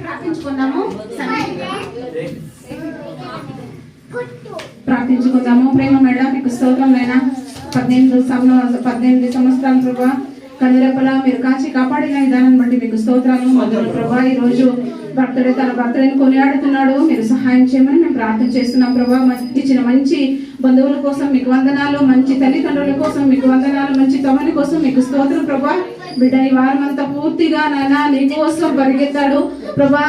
ప్రార్థించుకుందాము ప్రార్థించుకుందాము. ప్రేమ మేడ మీకు స్తోత్రం నైనా పద్దెనిమిది సంవ- పద్దెనిమిది సంవత్సరాల ప్రభా కనురెప్పలా మీరు కాచి కాపాడిన విధానం బట్టి మీకు స్తోత్రాలు. మొదలు ప్రభా ఈ రోజు భక్తుడు తన భక్తుడిని కొనియాడుతున్నాడు. మీరు సహాయం చేయమని మేము ప్రార్థన చేస్తున్నాం ప్రభా. ఇచ్చిన మంచి బంధువుల కోసం మీకు వందనాలు మంచి తల్లిదండ్రుల కోసం మీకు వందనాలు మంచి తమని కోసం మీకు స్తోత్రం ప్రభా. బిడ్డ ఈ వారం అంతా పూర్తిగా నాయన నీ కోసం పరిగెత్తాడు. ప్రభా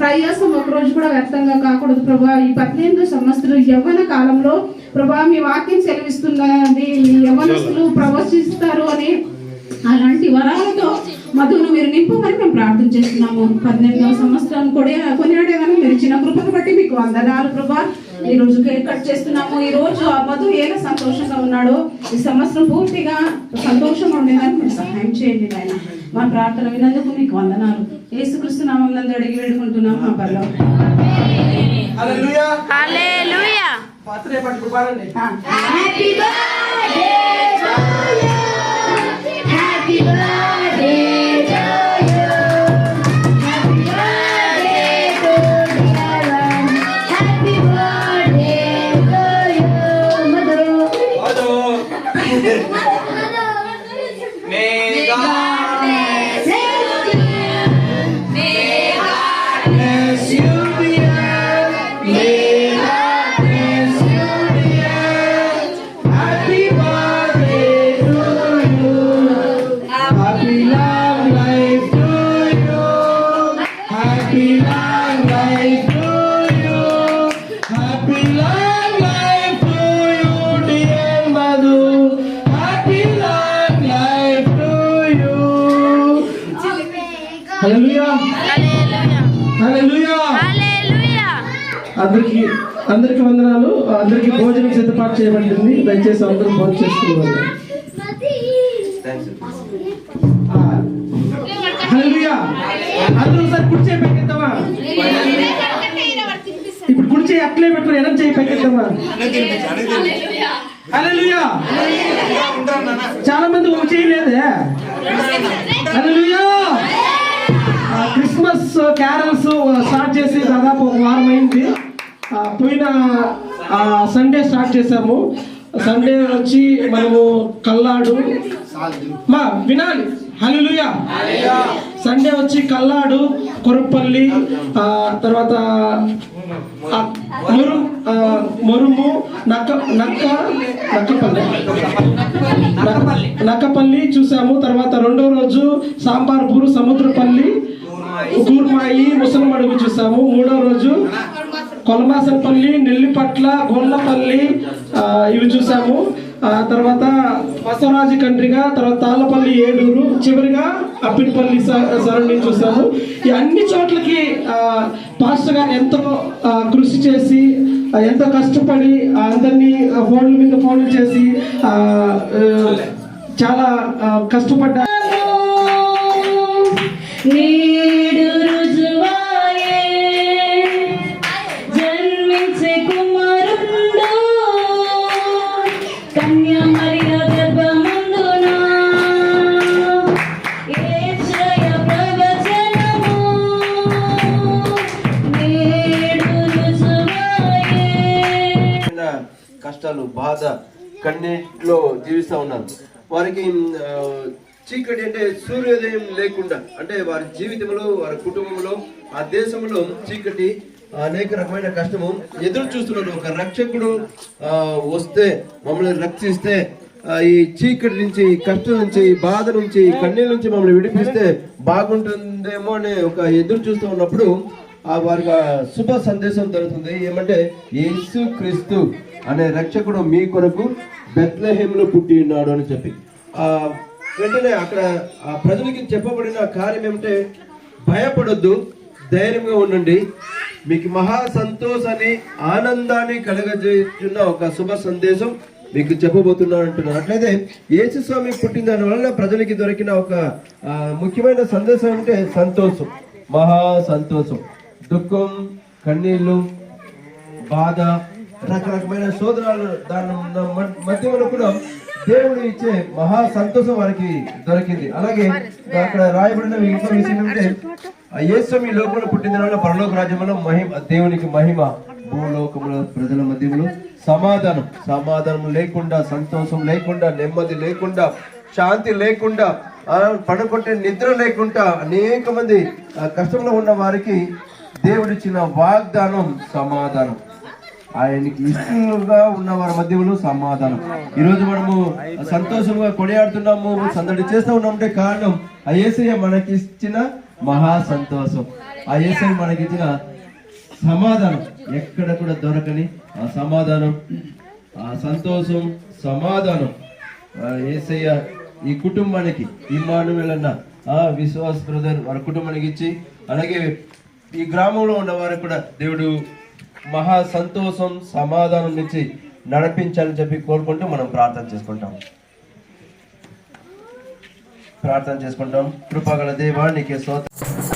ప్రయాసం ఒక రోజు కూడా వ్యర్థంగా కాకూడదు ప్రభా. ఈ పద్దెనిమిది సంవత్సరాలు యవ్వన కాలంలో ప్రభా మీ వాక్యం సెలవిస్తున్నది యవ్వనస్తులు ప్రవచిస్తారు అని అలాంటి వరాలతో నింపమని మేము ప్రార్థన చేస్తున్నాము. పద్దెనిమిదవ సంవత్సరం కూడా కొనియాడేగానే మీరు ఇచ్చిన కృపను బట్టి మీకు వందనాలు ప్రభా. ఈ రోజు కేక్ కట్ చేస్తున్నాము. ఈ రోజు ఆ మధు ఏదో సంతోషంగా ఉన్నాడో ఈ సంవత్సరం పూర్తిగా సంతోషంగా ఉండేదాన్ని మీరు సహాయం చేయండి నాయన. మా ప్రార్థన వినందుకు మీకు వందనాలు. యేసుక్రీస్తు నామం నందు అడిగి వేడుకుంటున్నాం మా పర్లో. హల్లెలూయా. హల్లెలూయా. పాత్రే పట్టుకు పాడండి హ్యాపీ బర్త్డే హ్యాపీ బర్త్డే అందరికి అందరికి వందనాలు. అందరికి భోజనం సిద్ధపాటు చేయబడింది. దయచేసి అందరూ భోజనం చేసుకున్నారు హల్లెలూయా. అందరూ కుడి చేయి పైకెత్తామా ఇప్పుడు కుడి చేయి అట్లే పెట్టుకుని ఎడం చేయి హల్లెలూయా. చాలా మంది ఒక చేయి లేదే. హల్లెలూయా. ఆ, క్రిస్మస్ క్యారల్స్ స్టార్ట్ చేసి దాదాపు ఒక వారం అయింది. పోయిన సండే స్టార్ట్ చేసాము సండే వచ్చి మనము కల్లాడు. మా వినాలి. హల్లెలూయా సండే వచ్చి కల్లాడు కొరపల్లి తర్వాత మురు మురుము నక్క నక్క నక్కపల్లి. నక్క- నక్కపల్లి చూసాము. తర్వాత రెండో రోజు సాంబార్పూర్ సముద్రపల్లి కూర్మాయి ముసలమడుగు చూసాము. మూడో రోజు కొలమాసనపల్లి నెల్లిపట్ల గోళ్ళపల్లి ఇవి చూసాము. తర్వాత బసవరాజు కండ్రిగా తర్వాత తాళ్ళపల్లి ఏడూరు చివరిగా అప్పినపల్లి సరౌండింగ్ చూసాము. ఈ అన్ని చోట్లకి పాస్టర్ గారు ఎంతో కృషి చేసి ఎంతో కష్టపడి అందరినీ ఫోన్ల మీద ఫోన్లు చేసి చాలా కష్టపడ్డా కష్టపడ్డారు కష్టాలు బాధ కన్నీటిలో జీవిస్తూ ఉన్నారు వారికి చీకటి అంటే సూర్యోదయం లేకుండా అంటే వారి జీవితంలో వారి కుటుంబంలో ఆ దేశంలో చీకటి అనేక రకమైన కష్టము ఎదురు చూస్తున్నారు. ఒక రక్షకుడు వస్తే మమ్మల్ని రక్షిస్తే ఈ చీకటి నుంచి కష్టం నుంచి బాధ నుంచి ఈ కన్నీళ్ళ నుంచి మమ్మల్ని విడిపిస్తే బాగుంటుందేమో అనే ఒక ఎదురు చూస్తూ ఉన్నప్పుడు ఆ వారికి శుభ సందేశం దొరుకుతుంది ఏమంటే యేసు క్రీస్తు అనే రక్షకుడు మీ కొరకు బెత్లహేమ్లో పుట్టి ఉన్నాడు అని చెప్పి. ఆ వెంటనే అక్కడ ఆ ప్రజలకి చెప్పబడిన కార్యం ఏమంటే భయపడొద్దు ధైర్యంగా ఉండండి. మీకు మహా సంతోషాన్ని ఆనందాన్ని కలగజేస్తున్న ఒక శుభ సందేశం మీకు చెప్పబోతున్నాను అంటున్నాను అట్లయితే యేసు స్వామి పుట్టిన దాని వలన ప్రజలకి దొరికిన ఒక ముఖ్యమైన సందేశం అంటే సంతోషం. మహా సంతోషం. దుఃఖం కన్నీళ్ళు బాధ రకరకమైన శోధనాలు దాని ఉన్న మ- మధ్యలో కూడా దేవుడు ఇచ్చే మహా సంతోషం వారికి దొరికింది. అలాగే అక్కడ రాయబడిన ఇంకో విషయం అంటే ఆ యేసు ఈ లోకంలో పుట్టిన వల్ల పరలోక రాజ్యంలో మహిమ దేవునికి మహిమ భూలోకంలో ప్రజల మధ్యలో సమాధానం. సమాధానం లేకుండా సంతోషం లేకుండా నెమ్మది లేకుండా శాంతి లేకుండా ఆ, నిద్ర లేకుండా అనేక మంది ఆ, కష్టంలో ఉన్న వారికి దేవుడిచ్చిన వాగ్దానం సమాధానం. ఆయనకి ఇష్టంగా ఉన్న వారి మధ్యలో సమాధానం. ఈరోజు మనము సంతోషంగా కొనియాడుతున్నాము సందడి చేస్తూ ఉన్నామంటే కారణం ఆ ఏసయ్య మనకి ఇచ్చిన మహా సంతోషం ఆ ఏసయ్య మనకి ఇచ్చిన సమాధానం ఎక్కడ కూడా దొరకని ఆ సమాధానం. ఆ సంతోషం సమాధానం. ఏసయ్య ఈ కుటుంబానికి ఈ అన్న ఆ విశ్వాస్ బ్రదర్ వారి కుటుంబానికి ఇచ్చి అలాగే ఈ గ్రామంలో ఉన్న వారికి కూడా దేవుడు మహా సంతోషం సమాధానం నుంచి నడిపించాలని చెప్పి కోరుకుంటూ మనం ప్రార్థన చేసుకుంటాం. ప్రార్థన చేసుకుంటాం. కృపగల దేవా నీకే స్తోత్రం.